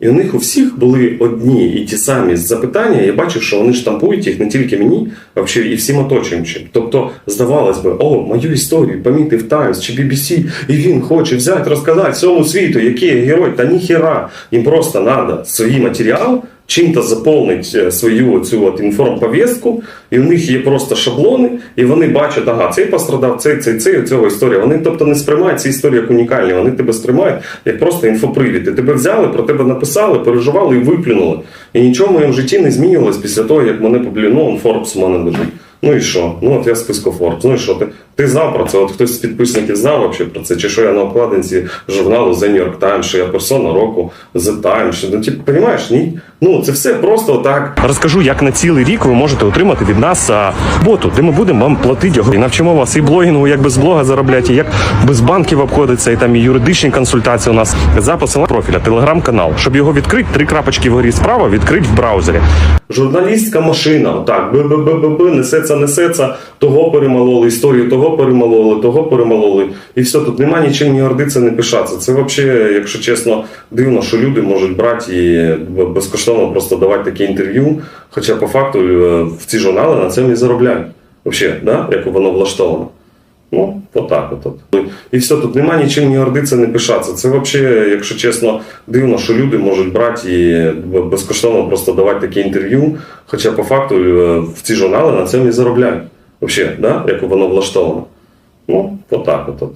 І у них у всіх були одні і ті самі запитання. Я бачив, що вони штампують їх не тільки мені, а взагалі і всім оточуючим. Тобто, здавалось би, о, мою історію помітив Таймс чи BBC, і він хоче взяти, розказати всьому світу, який герой, та ніхіра. Їм просто треба свій матеріал чим-то заповнить е, свою цю от інформповістку, і в них є просто шаблони, і вони бачать, ага, цей пострадав, цей, цей, цей, у цього історія. Вони тобто не сприймають ці історії як унікальні, вони тебе сприймають як просто інфопривід. І тебе взяли, про тебе написали, переживали і виплюнули. І нічого в моєму житті не змінювалось після того, як мене ну, он у мене лежить. Ну і що? Ну от я списку Forbes. Ну і що? Ти, ти знав про це? От хтось з підписників знав вообще про це? Чи що я на обкладинці журналу The New York Times, що я персона року The Times? Що, ну, ти розумієш, ні? Ну це все просто так. Розкажу, як на цілий рік ви можете отримати від нас а, боту, де ми будемо вам платити його. І навчимо вас і блогінгу, як без блога заробляти, і як без банків обходиться, і там і юридичні консультації у нас за посиланням профіля, телеграм-канал. Щоб його відкрити, три крапочки вгорі справа відкрити в браузері. Журналістська машина, отак, б-б-б-б, несеться, несеться, того перемололи, історію того перемололи, того перемололи. І все, тут нема нічим ні гордитися, не пишатися. Це взагалі, якщо чесно, дивно, що люди можуть брати і безкоштовно просто давати такі інтерв'ю. Хоча по факту е, в ці журнали на цьому і заробляють. Взагалі, да? як воно влаштовано. Ну, отак от. от. І все, тут нема нічим ні гордитися, не пишатися. Це взагалі, якщо чесно, дивно, що люди можуть брати і безкоштовно просто давати такі інтерв'ю. Хоча по факту е, в ці журнали на цьому і заробляють. Взагалі, да? як воно влаштовано. Ну, отак от.